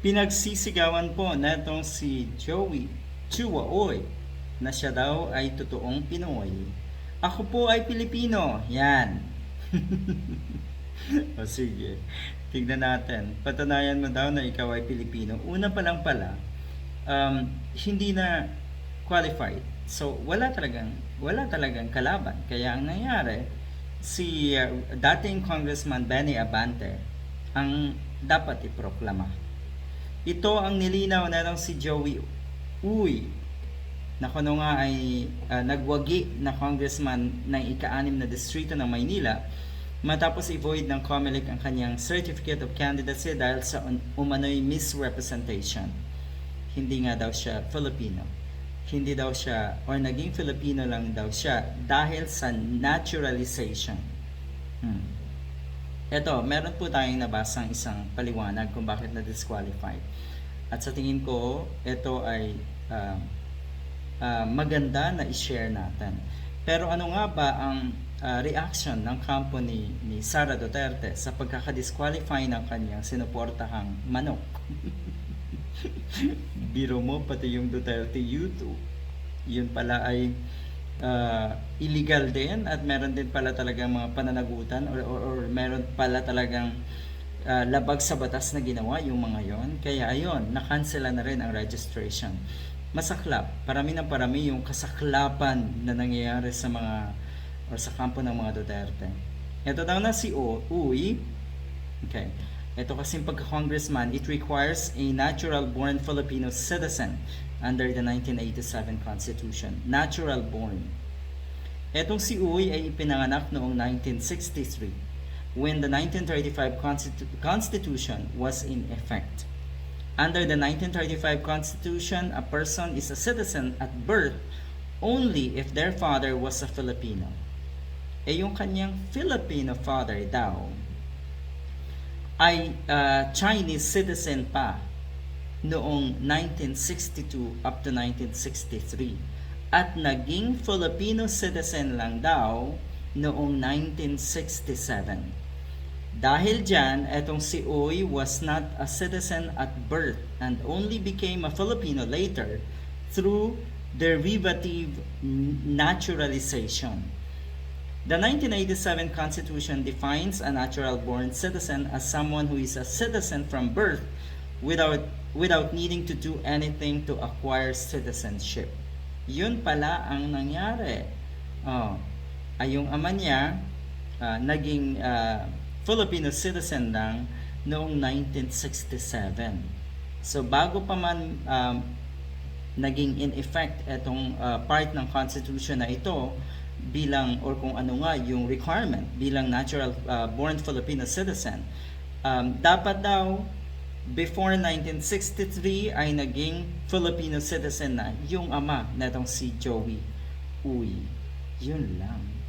Pinagsisigawan po netong si Joey Chuaoy na siya daw ay totoong Pinoy. Ako po ay Pilipino. Yan. o sige. Tignan natin. Patunayan mo daw na ikaw ay Pilipino. Una pa lang pala, um, hindi na qualified. So, wala talagang, wala talagang kalaban. Kaya ang nangyari, si uh, dating Congressman Benny Abante ang dapat iproklama. Ito ang nilinaw na lang si Joey Uy na kuno nga ay uh, nagwagi na congressman ng ika-anim na distrito ng Maynila matapos i-void ng COMELEC ang kanyang Certificate of Candidacy dahil sa umano'y misrepresentation. Hindi nga daw siya Filipino. Hindi daw siya, or naging Filipino lang daw siya dahil sa naturalization. Hmm. Ito, meron po tayong nabasang isang paliwanag kung bakit na-disqualify. At sa tingin ko, ito ay uh, uh, maganda na i-share natin. Pero ano nga ba ang uh, reaction ng kampo ni, ni Sara Duterte sa pagkakadisqualify ng kanyang sinuportahang manok? Biro mo, pati yung Duterte YouTube. Yun pala ay uh, illegal din at meron din pala talagang mga pananagutan or, or, or meron pala talagang uh, labag sa batas na ginawa yung mga yon. Kaya ayun, nakansela na rin ang registration. Masaklap, parami ng parami yung kasaklapan na nangyayari sa mga or sa kampo ng mga Duterte. Ito daw na si o, Uy. Okay. Ito kasing pagka-congressman, it requires a natural-born Filipino citizen under the 1987 Constitution. Natural born. Etong si Uy ay ipinanganak noong 1963 when the 1935 Constitu- Constitution was in effect. Under the 1935 Constitution, a person is a citizen at birth only if their father was a Filipino. Eh yung kanyang Filipino father daw ay uh, Chinese citizen pa noong 1962 up to 1963 at naging Filipino citizen lang daw noong 1967. Dahil dyan, etong si Uy was not a citizen at birth and only became a Filipino later through derivative naturalization. The 1987 Constitution defines a natural-born citizen as someone who is a citizen from birth without without needing to do anything to acquire citizenship. Yun pala ang nangyari. Oh, ay yung ama niya uh, naging uh, Filipino citizen lang noong 1967. So bago pa man um, naging in effect itong uh, part ng constitution na ito bilang or kung ano nga yung requirement bilang natural uh, born Filipino citizen um, dapat daw before 1963 ay naging Filipino citizen na yung ama netong si Joey Uy. Yun lang